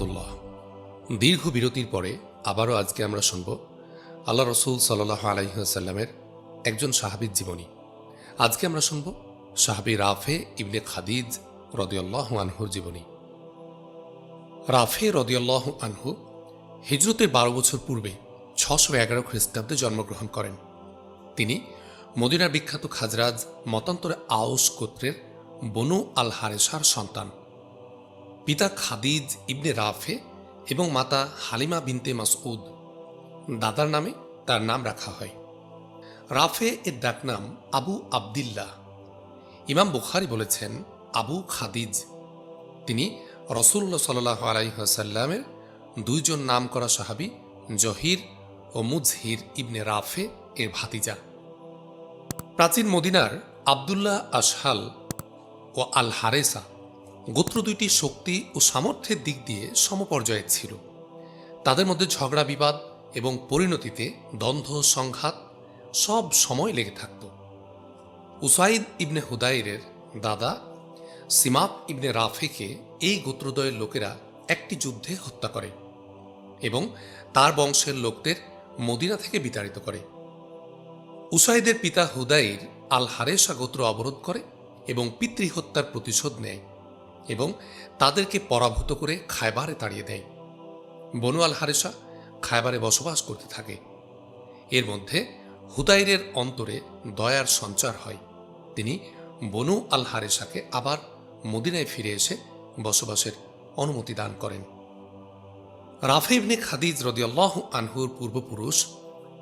রহমতুল্লাহ দীর্ঘ বিরতির পরে আবারও আজকে আমরা শুনব আল্লাহ রসুল সাল্লাহ আলাইসাল্লামের একজন সাহাবির জীবনী। আজকে আমরা শুনব সাহাবি রাফে ইবনে খাদিজ রদিয়াল্লাহ আনহুর জীবনী। রাফে রদিয়াল্লাহ আনহু হিজরতের বারো বছর পূর্বে ছশো এগারো খ্রিস্টাব্দে জন্মগ্রহণ করেন। তিনি মদিনার বিখ্যাত খাজরাজ মতান্তরে আওস গোত্রের বনু আল হারেসার সন্তান। পিতা খাদিজ ইবনে রাফে এবং মাতা হালিমা বিনতে মাসউদ। দাদার নামে তার নাম রাখা হয়। রাফে এর ডাকনাম আবু আবদিল্লাহ। ইমাম বুখারি বলেছেন, আবু খাদিজ। তিনি রসুল্লা সাল্লাহ আলাইসাল্লামের দুইজন নাম করা সাহাবি জহির ও মুজহির ইবনে রাফে এর ভাতিজা। প্রাচীন মদিনার আবদুল্লাহ আশহাল ও আল হারেসা গোত্র দুইটি শক্তি ও সামর্থ্যের দিক দিয়ে সমপর্যায়ে ছিল। তাদের মধ্যে ঝগড়া, বিবাদ এবং পরিণতিতে দ্বন্দ্ব, সংঘাত সব সময় লেগে থাকত। উসাইদ ইবনে হুদাইরের দাদা সিমাত ইবনে রাফেকে এই গোত্রদয়ের লোকেরা একটি যুদ্ধে হত্যা করে এবং তার বংশের লোকদের মদিনা থেকে বিতাড়িত করে। উসাইদের পিতা হুদাইর আল হারেসা গোত্র অবরোধ করে এবং পিতৃহত্যার প্রতিশোধ নেয়। এবং তাদেরকে পরাভূত করে খায়বারে তাড়িয়ে দেয়। বনু আল হারেসা খায়বারে বসবাস করতে থাকে। এর মধ্যে হুদাইরের অন্তরে দয়ার সঞ্চার হয়। তিনি বনু আল হারেসাকে আবার মদিনায় ফিরে এসে বসবাসের অনুমতি দান করেন। রাফে ইবনে খাদিজ রদিয়াল্লাহ আনহুর পূর্বপুরুষ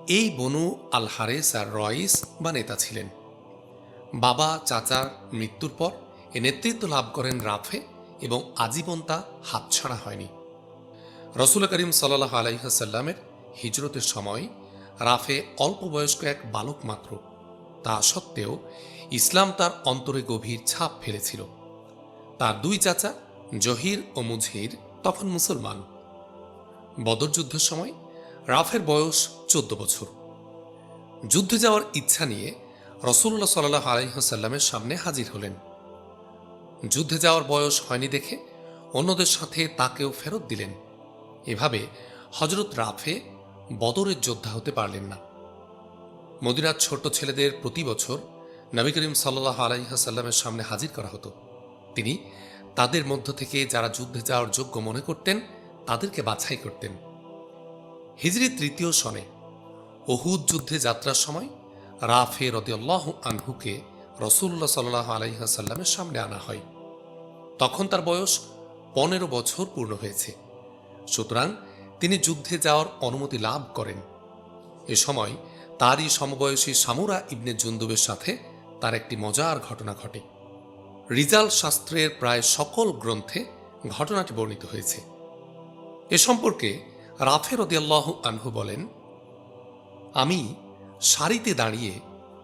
এই বনু আল হারেস আর রয়েস বা নেতা ছিলেন। বাবা চাচার মৃত্যুর পর নেতৃত্ব লাভ করেন রাফে এবং আজীবন তা হাতছাড়া হয়নি। রসুল করিম সাল্লাহ আলাইসাল্লামের হিজরতের সময় রাফে অল্প বয়স্ক এক বালক মাত্র। তা সত্ত্বেও ইসলাম তার অন্তরে গভীর ছাপ ফেলেছিল। তার দুই চাচা জহির ও মুজহির তখন মুসলমান। বদর যুদ্ধের সময় রাফের বয়স চোদ্দ বছর। যুদ্ধে যাওয়ার ইচ্ছা নিয়ে রসুল্লাহ সাল্লাহ আলহিহাসাল্লামের সামনে হাজির হলেন। যুদ্ধে যাওয়ার বয়স হয়নি দেখে অন্যদের সাথে তাকেও ফেরত দিলেন। এভাবে হজরত রাফে বদরের যোদ্ধা হতে পারলেন না। মদিনার ছোট্ট ছেলেদের প্রতি বছর নবী করিম সাল্লাহ আলাইহাসাল্লামের সামনে হাজির করা হতো। তিনি তাদের মধ্য থেকে যারা যুদ্ধে যাওয়ার যোগ্য মনে করতেন, তাদেরকে বাছাই করতেন। হিজরি তৃতীয় সনে ওহুদ যুদ্ধে যাত্রার সময় রাফে রদিয়াল্লাহ আনহুকে রসুল্লাহ সাল্লাহ আলাইহাসাল্লামের সামনে আনা হয়। তখন তার বয়স পনেরো বছর পূর্ণ হয়েছে। সুতরাং তিনি যুদ্ধে যাওয়ার অনুমতি লাভ করেন। এ সময় তারই সমবয়সী সামুরা ইবনে জুন্দুবের সাথে তার একটি মজার ঘটনা ঘটে। রিজাল শাস্ত্রের প্রায় সকল গ্রন্থে ঘটনাটি বর্ণিত হয়েছে। এ সম্পর্কে রাফে রদিয়াল্লাহ আনহু বলেন, আমি সারিতে দাঁড়িয়ে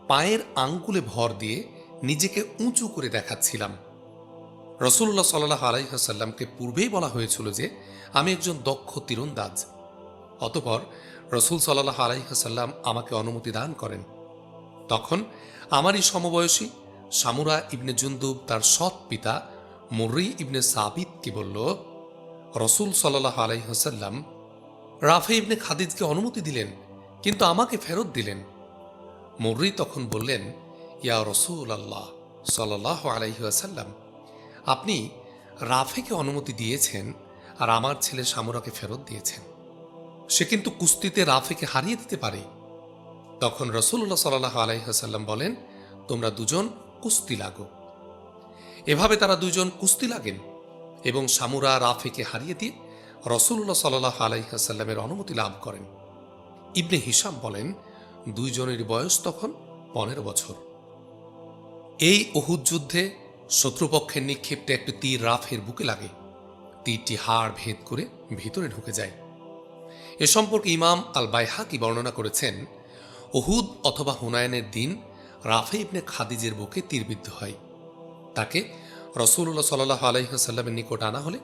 পায়ের আঙ্গুলে ভর দিয়ে নিজেকে উঁচু করে দেখাচ্ছিলাম। রসুল্লাহ সাল্লাহ আলাইসাল্লামকে পূর্বেই বলা হয়েছিল যে, আমি একজন দক্ষ তীরন্দাজ। অতপর রসুল সাল্লাহ আলাইসাল্লাম আমাকে অনুমতি দান করেন। তখন আমারই সমবয়সী সামুরা ইবনে জুন্দুব তার সৎ পিতা মুর্রি ইবনে সাবিদকে বলল, রসুল সাল্লাহ আলাইহাসাল্লাম রাফে ইবনে খাদিজকে অনুমতি দিলেন, কিন্তু আমাকে ফেরত দিলেন। মুর্রি তখন বললেন, ইয়া রসুল আল্লাহ সাল্লাহ আলাইহাসাল্লাম আপনি রাফেকে অনুমতি দিয়েছেন আর আমার ছেলে সামুরাকে ফেরত দিয়েছেন। সে কিন্তু কুস্তিতে রাফেকে হারিয়ে দিতে পারে। তখন রসুল্লাহ সাল্লাহ আলাইহাসাল্লাম বলেন, তোমরা দুজন কুস্তি লাগো। এভাবে তারা দুজন কুস্তি লাগেন এবং সামুরা রাফেকে হারিয়ে দিয়ে রসুল্লাহ সাল্লাহ আলাইহাসাল্লামের অনুমতি লাভ করেন। ইবনে হিসাম বলেন দুইজনের বয়স তখন পনেরো বছর। এই অহুদ যুদ্ধে শত্রুপক্ষের নিক্ষেপটা একটি তীর রাফের বুকে লাগে। তীরটি হাড় ভেদ করে ভিতরে ঢুকে যায়। এ সম্পর্কে ইমাম আল বাইহাকি বর্ণনা করেছেন অহুদ অথবা হুনায়নের দিন রাফে ইবনে খাদিজের বুকে তীরবিদ্ধ হয়। তাকে রসুল্লাহ সাল্লাহ আলাইসাল্লামের নিকট আনা হলে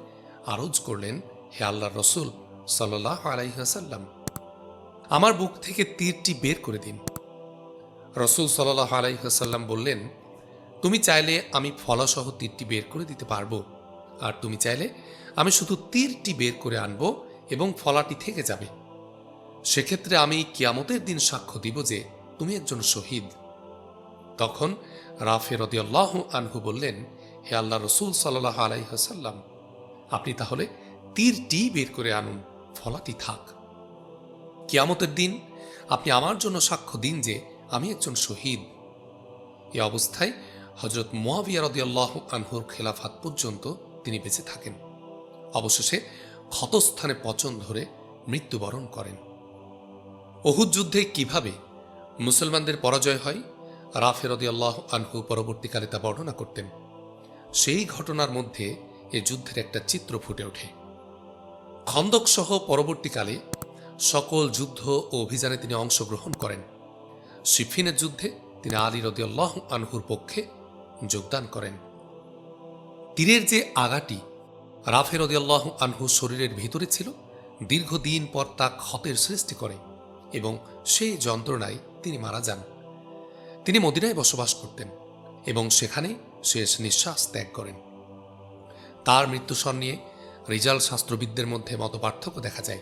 আরজ করলেন, হে আল্লাহ রসুল সাল্লাহ আলাইসাল্লাম আমার বুক থেকে তীরটি বের করে দিন। রসুল সাল্লাহ আলাইসাল্লাম বললেন, তুমি চাইলে আমি ফলাসহ তীরটি বের করে দিতে পারব, আর তুমি চাইলে আমি শুধু তীরটি বের করে আনব এবং ফলাটি থেকে যাবে। সেক্ষেত্রে আমি কিয়ামতের দিন সাক্ষ্য দিব যে তুমি একজন শহীদ। তখন রাফে রদিয়াল্লাহ আনহু বললেন, হে আল্লাহ রসুল সাল্লাহ আলাইহাসাল্লাম আপনি তাহলে তীরটি বের করে আনুন, ফলাটি থাক। কিয়ামতের দিন আপনি আমার জন্য সাক্ষ্য দিন যে আমি একজন শহীদ। এ অবস্থায় হজরত মোয়াবিয়া রদিয়াল্লাহ আনহুর খেলাফাত পর্যন্ত তিনি বেঁচে থাকেন। অবশেষে ক্ষতস্থানে পচন ধরে মৃত্যুবরণ করেন। অহুদ যুদ্ধে কীভাবে মুসলমানদের পরাজয় হয় রাফেরদি আল্লাহ আনহু পরবর্তীকালে তা বর্ণনা করতেন। সেই ঘটনার মধ্যে এ যুদ্ধের একটা চিত্র ফুটে ওঠে। খন্দক সহ পরবর্তীকালে সকল যুদ্ধ ও অভিযানে তিনি অংশগ্রহণ করেন। সিফিনের যুদ্ধে তিনি আলী রদিয়াল্লাহ আনহুর পক্ষে যোগদান করেন। তীরের যে আগাটি রাফে রদিয়াল্লাহ আনহু শরীরের ভিতরে ছিল, দীর্ঘদিন পর তা ক্ষতের সৃষ্টি করে এবং সেই যন্ত্রণায় তিনি মারা যান। তিনি মদিনায় বসবাস করতেন এবং সেখানে শেষ নিঃশ্বাস ত্যাগ করেন। তার মৃত্যুসর নিয়ে রিজাল শাস্ত্রবিদদের মধ্যে মত পার্থক্য দেখা যায়।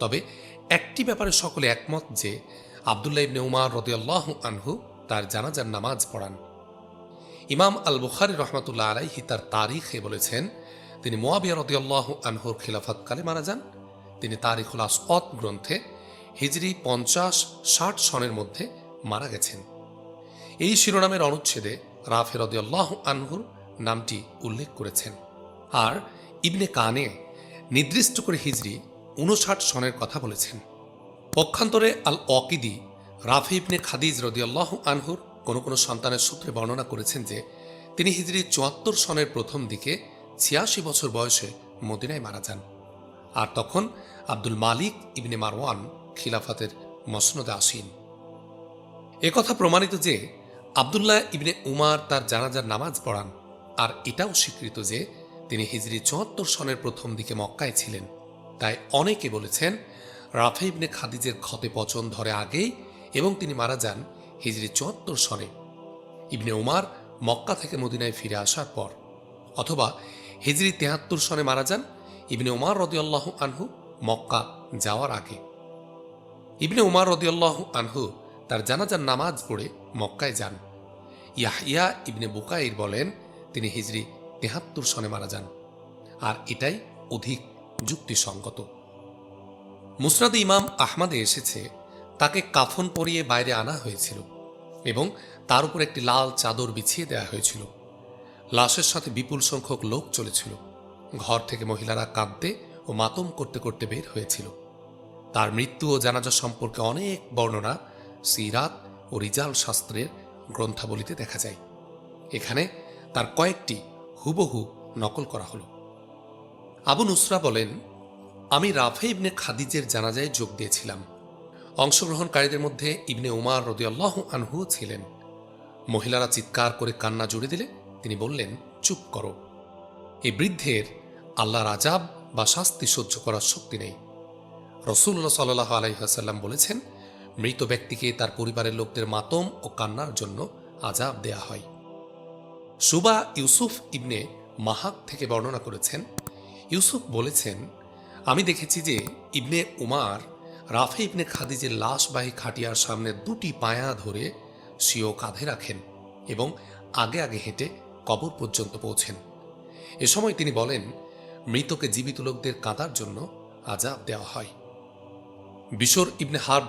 তবে একটি ব্যাপারে সকলে একমত যে আবদুল্লাহ ইবনে উমার রদিয়াল্লাহ আনহু তার জানাজার নামাজ পড়ান। ইমাম আল বুখারি রহমতুল্লাহ আলাইহি তার তারিখে বলেছেন, তিনি মোয়াবিয়া রদিয়াল্লাহ আনহুর খিলাফতকালে মারা যান। তিনি তারিখুল আসত গ্রন্থে হিজরি পঞ্চাশ, ষাট সনের মধ্যে মারা গেছেন। এই শিরোনামের অনুচ্ছেদে রাফে রদিয়াল্লাহ আনহুর নামটি উল্লেখ করেছেন। আর ইবনে কানে নির্দিষ্ট করে হিজরি উনষাট সনের কথা বলেছেন। পক্ষান্তরে আল অকিদি রাফি ইবনে খাদিজ রদিয়াল্লাহ আনহুর কোনো কোনো সন্তানের সূত্রে বর্ণনা করেছেন যে, তিনি হিজরি চুয়াত্তর সনের প্রথম দিকে ছিয়াশি বছর বয়সে মদিনায় মারা যান। আর তখন আব্দুল মালিক ইবনে মারওয়ান খিলাফাতের মসনদে আসীন। একথা প্রমাণিত যে, আবদুল্লাহ ইবনে উমার তার জানাজার নামাজ পড়ান। আর এটাও স্বীকৃত যে, তিনি হিজরি চুয়াত্তর সনের প্রথম দিকে মক্কায় ছিলেন। তাই অনেকে বলেছেন রাফে ইবনে খাদিজের ক্ষতে পচন ধরে আগেই এবং তিনি মারা যান হিজরি চুয়াত্তর সনে। ইবনে উমার মক্কা থেকে মদিনায় ফিরে আসার পর। অথবা হিজরি তেহাত্তর সনে মারা যান ইবনে উমার রদিয়াল্লাহ আনহু মক্কা যাওয়ার আগে। ইবনে উমার রদিয়াল্লাহ আনহু তার জানাজার নামাজ পড়ে মক্কায় যান। ইয়াহিয়া ইবনে বুকাইর বলেন, তিনি হিজরি তেহাত্তর সনে মারা যান। আর এটাই অধিক যুক্তিসঙ্গত। মুসরাদ ইমাম আহমাদে এসেছে, তাকে কাফন পরিয়ে বাইরে আনা হয়েছিল এবং তার উপর একটি লাল চাদর বিছিয়ে দেওয়া হয়েছিল। লাশের সাথে বিপুল সংখ্যক লোক চলেছিল। ঘর থেকে মহিলারা কাঁদতে ও মাতম করতে করতে বের হয়েছিল। তার মৃত্যু ও জানাজা সম্পর্কে অনেক বর্ণনা সিরাত ও রিজাল শাস্ত্রের গ্রন্থাবলিতে দেখা যায়। এখানে তার কয়েকটি হুবহু নকল করা হলো। আবু নুসরা বলেন, আমি রাফে ইবনে খাদিজের জানাজায় যোগ দিয়েছিলাম। অংশগ্রহণকারীদের মধ্যে ইবনে উমার রদিয়াল্লাহ আনহু ছিলেন। মহিলারা চিৎকার করে কান্না জুড়ে দিলে তিনি বললেন, চুপ করো। এই বৃদ্ধের আল্লাহর আজাব বা শাস্তি সহ্য করার শক্তি নেই। রসুল্লাহ সাল্লাহ আলাইহাসাল্লাম বলেছেন, মৃত ব্যক্তিকে তার পরিবারের লোকদের মাতম ও কান্নার জন্য আজাব দেয়া হয়। সুবা ইউসুফ ইবনে মাহাক থেকে বর্ণনা করেছেন ইউসুফ বলেছেন, আমি দেখেছি যে ইবনে উমার, রাফে ইবনে খাদিজের লাশবাহী খাটিয়ার সামনে দুটি পায়া ধরে সিও কাঁধে রাখেন এবং আগে আগে হেঁটে কবর পর্যন্ত পৌঁছেন। এ সময় তিনি বলেন, মৃতকে জীবিত লোকদের কাঁদার জন্য আজাব দেওয়া হয়। বিশর ইবনে হার্ব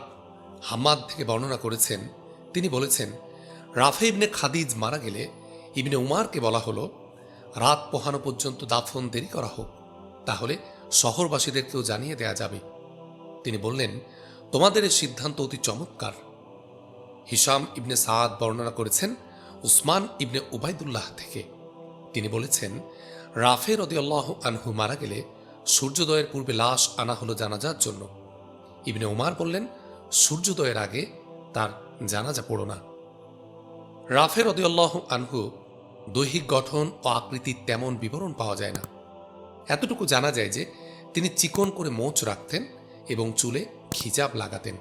হামাদ থেকে বর্ণনা করেছেন, তিনি বলেছেন, রাফে ইবনে খাদিজ মারা গেলে ইবনে উমারকে বলা হলো, রাত পোহানো পর্যন্ত দাফন দেরি করা হোক। তাহলে শহরবাসীদেরকেও জানিয়ে দেয়া যাবে। তিনি বললেন, তোমাদের এই সিদ্ধান্ত অতি চমৎকার। হিসাম ইবনে সাদ বর্ণনা করেছেন উসমান ইবনে উবাইদুল্লাহ থেকে। তিনি বলেছেন, রাফে রদিয়াল্লাহ আনহু মারা গেলে সূর্যোদয়ের পূর্বে লাশ আনা হলো জানাজার জন্য। ইবনে উমার বললেন, সূর্যোদয়ের আগে তার জানাজা পড়ো না। রাফে রদিয়াল্লাহ আনহু দৈহিক গঠন ও আকৃতির তেমন বিবরণ পাওয়া যায় না। এতটুকু জানা যায় যে তিনি চিকন করে মোচ রাখতেন এবং চুলে খিজাব লাগাতেন।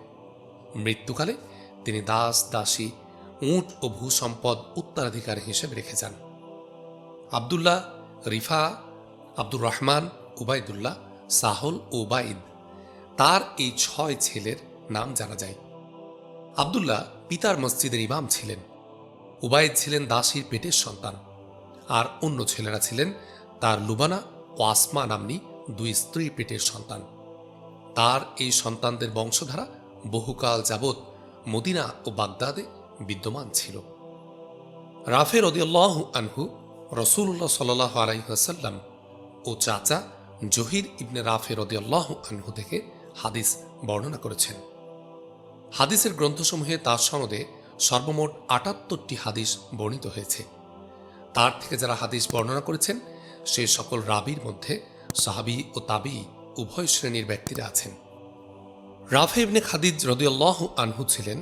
মৃত্যুকালে তিনি দাস, দাসী, উট ও ভূসম্পদ উত্তরাধিকার হিসেবে রেখে যান। আবদুল্লাহ রিফা, আব্দুর রহমান, উবায়দুল্লাহ, সাহল ও উবাইদ তার এই ছয় ছেলের নাম জানা যায়। আবদুল্লাহ পিতার মসজিদের ইমাম ছিলেন। উবাইদ ছিলেন দাসীর পেটের সন্তান। আর অন্য ছেলেরা ছিলেন তার লুবানা ও নামনি দুই স্ত্রী পেটের সন্তান। তার এই সন্তানদের বংশধারা বহুকাল যাবৎ মদিনা ও বাগদাদে বিদ্যমান ছিল। রাফে রদিয়াল্লাহ আনহু রসুল্লাহ সাল্লাহ আলাইহাসাল্লাম ও চাচা জহির ইবনে রাফে রদিয়াল্লাহ আনহু থেকে হাদিস বর্ণনা করেছেন। হাদিসের গ্রন্থসমূহে তার সনদে সর্বমোট আটাত্তরটি হাদিস বর্ণিত হয়েছে। তার থেকে যারা হাদিস বর্ণনা করেছেন সে সকল রাবির মধ্যে সাহাবি ও তাবি উভয় শ্রেণির ব্যক্তিরা আছেন। রাফে ইবনে খাদিজ রদিয়াল্লাহ আনহু ছিলেন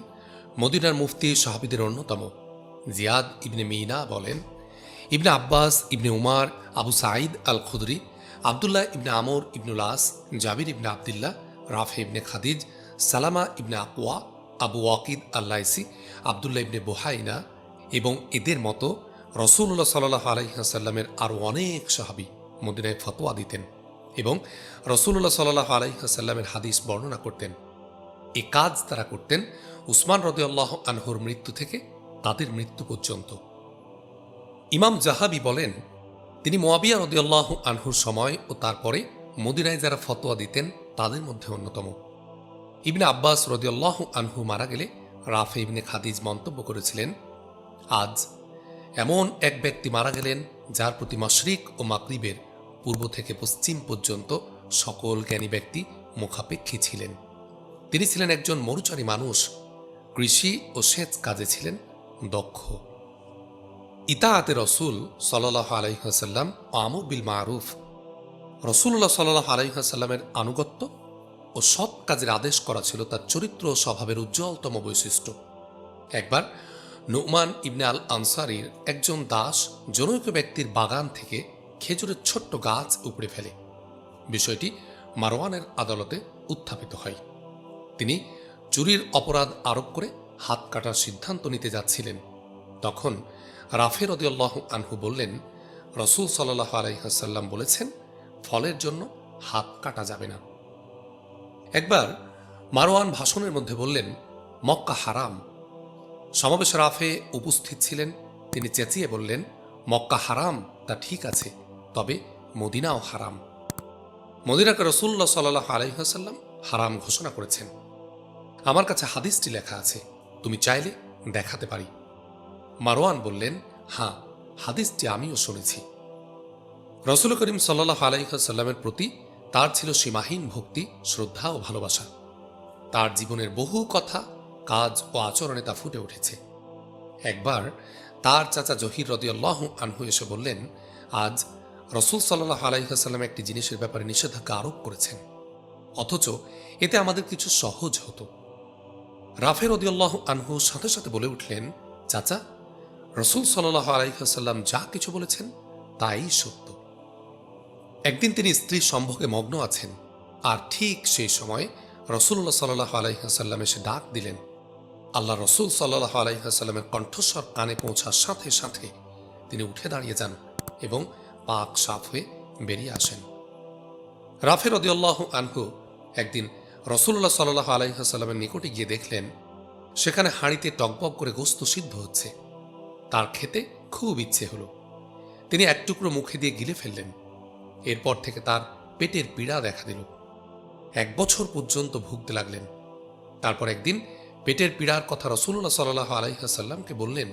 মদিনার মুফতি সাহাবিদের অন্যতম। জিয়াদ ইবনে মিনা বলেন, ইবনে আব্বাস, ইবনে উমার, আবু সাঈদ আল খুদরি আবদুল্লাহ ইবনে আমর ইবনুল আস, জাবির ইবনে আবদুল্লাহ, রাফে ইবনে খাদিজ, সালামা ইবনে আকওয়া, আবু ওয়াকিদ আল্লাইসি, আবদুল্লাহ ইবনে বোহাইনা এবং এদের মতো রসুল্লাহ সাল্লাহ আলাইসাল্লামের আরও অনেক সাহাবি মদিনায় ফতোয়া দিতেন এবং রসুল্লাহ সাল্লাহ আলাইসাল্লামের হাদিস বর্ণনা করতেন। এ কাজ তারা করতেন উসমান রদিয়াল্লাহ আনহুর মৃত্যু থেকে তাদের মৃত্যু পর্যন্ত। ইমাম জাহাবি বলেন, তিনি মোয়াবিয়া রদিয়াল্লাহ আনহুর সময় ও তারপরে মদিনায় যারা ফতোয়া দিতেন, তাদের মধ্যে অন্যতম। ইবনে আব্বাস রদিয়াল্লাহ আনহু মারা গেলে রাফে ইবনে খাদিজ মন্তব্য করেছিলেন, আজ এমন এক ব্যক্তি মারা গেলেন যার প্রতি মশরিক ও মাকরিবের পূর্ব থেকে পশ্চিম পর্যন্ত সকল জ্ঞানী ব্যক্তি মুখাপেক্ষী ছিলেন। তিনি ছিলেন একজন মরুচারী মানুষ, কৃষি ও সেচ কাজে ছিলেন দক্ষ। ইতাআতে রসুল সাল্লাহ ও আমর বিল মারুফ। রসুল্লাহ সাল্লাহ আলাইহাসাল্লামের আনুগত্য ও সৎ কাজের আদেশ করা ছিল তার চরিত্র ও স্বভাবের উজ্জ্বলতম বৈশিষ্ট্য। একবার নুমান ইবনে আল আনসারির একজন দাস জনৈক ব্যক্তির বাগান থেকে খেজুরের ছোট্ট গাছ উপড়ে ফেলে। বিষয়টি মারওয়ানের আদালতে উত্থাপিত হয়। তিনি চুরির অপরাধ আরোপ করে হাত কাটার সিদ্ধান্ত নিতে যাচ্ছিলেন। তখন রাফে রদিয়াল্লাহ আনহু বললেন, রসুল সাল্লাহ আলাইহাসাল্লাম বলেছেন, ফলের জন্য হাত কাটা যাবে না। একবার মারোয়ান ভাষণের মধ্যে বললেন, মক্কা হারাম সমাবেশ রাফে উপস্থিত ছিলেন। তিনি চেঁচিয়ে বললেন, মক্কা হারাম, তা ঠিক আছে, তবে মদিনাও হারাম। মদিনাকে রসুল্লাহ সাল্লাহ আলাইহাসাল্লাম হারাম ঘোষণা করেছেন। আমার কাছে হাদিসটি লেখা আছে, তুমি চাইলে দেখাতে পারি। মারোয়ান বললেন হ্যাঁ হাদিসটি আমিও শুনেছি। রসুল করিম সাল্লাহ আলাইসাল্লামের প্রতি তার ছিল সীমাহীন ভক্তি, শ্রদ্ধা ও ভালোবাসা। তার জীবনের বহু কথা কাজ ও আচরণে তা ফুটে উঠেছে। একবার তার চাচা জহির রদিয়াল্লাহ আনহু এসে বললেন, আজ রসুল সাল্লাহ আলাইসাল্লাম একটি জিনিসের ব্যাপারে নিষেধাজ্ঞা আরোপ করেছেন। অথচ এতে আমাদের কিছু সহজ হতো। রাফে রদিয়াল্লাহ আনহু সাথে সাথে বলে উঠলেন, চাচা, রসুল সাল্লাহ আলাইসাল্লাম যা কিছু বলেছেন তাই সত্য। একদিন তিনি স্ত্রী সম্ভোগে মগ্ন আছেন, আর ঠিক সেই সময় রসুল্লাহ সাল্লাহ আলাইহাসাল্লাম এসে ডাক দিলেন আল্লাহ রসুল সাল্লাহ আলাইসাল্লামের কণ্ঠস্বর কানে পৌঁছার সাথে সাথে তিনি উঠে দাঁড়িয়ে যান এবং পাক সাফ হয়ে বেরিয়ে আসেন। রাফের রদিয়াল্লাহ আনহু একদিন রসুল্লাহ সাল্লাহ আলাইহাসাল্লামের নিকটে গিয়ে দেখলেন, সেখানে হাঁড়িতে টকবক করে গোস্ত সিদ্ধ হচ্ছে। তার খেতে খুব ইচ্ছে হলো। তিনি এক টুকরো মুখে দিয়ে গিলে ফেললেন। এরপর থেকে তার পেটের পীড়া দেখা দিল। এক বছর পর্যন্ত ভুগতে লাগলেন। তারপর একদিন পেটের পীড়ার কথা রসুল্লাহ সাল্লাহ আলাইহাসাল্লামকে বললেন,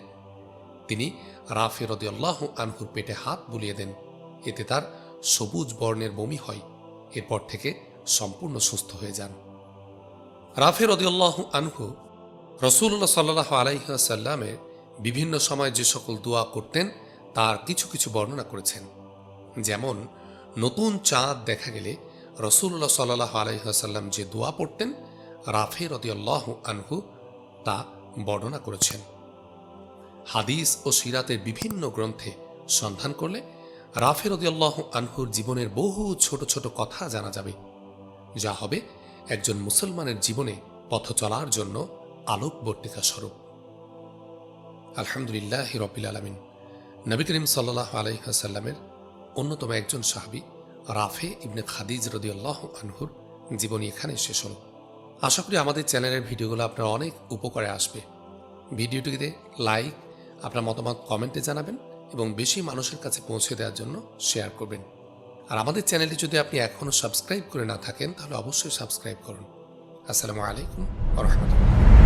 তিনি রাফে রদিয়াল্লাহ আনহুর পেটে হাত বুলিয়ে দেন। এতে তার সবুজ বর্ণের বমি হয়। এরপর থেকে সম্পূর্ণ সুস্থ হয়ে যান। রাফে রদিয়াল্লাহ আনহু রসুল্লাহ সাল্লাহ আলাইসাল্লামের বিভিন্ন সময় যে সকল দোয়া করতেন, তার কিছু কিছু বর্ণনা করেছেন। যেমন, নতুন চাঁদ দেখা গেলে রসুল্লাহ সাল্লাহ আলাইসাল্লাম যে দোয়া পড়তেন রাফে রদিয়াল্লাহ আনহু তা বর্ণনা করেছেন। হাদিস ও সিরাতের বিভিন্ন গ্রন্থে সন্ধান করলে রাফে রদিয়াল্লাহ আনহুর জীবনের বহু ছোট ছোট কথা জানা যাবে, যা হবে একজন মুসলমানের জীবনে পথ চলার জন্য আলোকবর্তিকা স্বরূপ। আলহামদুলিল্লাহ রবিল আলমিন। নবী করিম সাল্লাহ আলাইসাল্লামের অন্যতম একজন সাহাবি রাফে ইবনে খাদিজ রদিউল্লাহ আনহুর জীবনী এখানে শেষ হলো। আশা করি আমাদের চ্যানেলের ভিডিওগুলো আপনার অনেক উপকারে আসবে। ভিডিওটিতে লাইক, আপনার মতামত কমেন্টে জানাবেন এবং বেশি মানুষের কাছে পৌঁছে দেওয়ার জন্য শেয়ার করবেন। আর আমাদের চ্যানেলটি যদি আপনি এখনও সাবস্ক্রাইব করে না থাকেন, তাহলে অবশ্যই সাবস্ক্রাইব করুন। আসসালামু আলাইকুম রহমতুল্লাহ।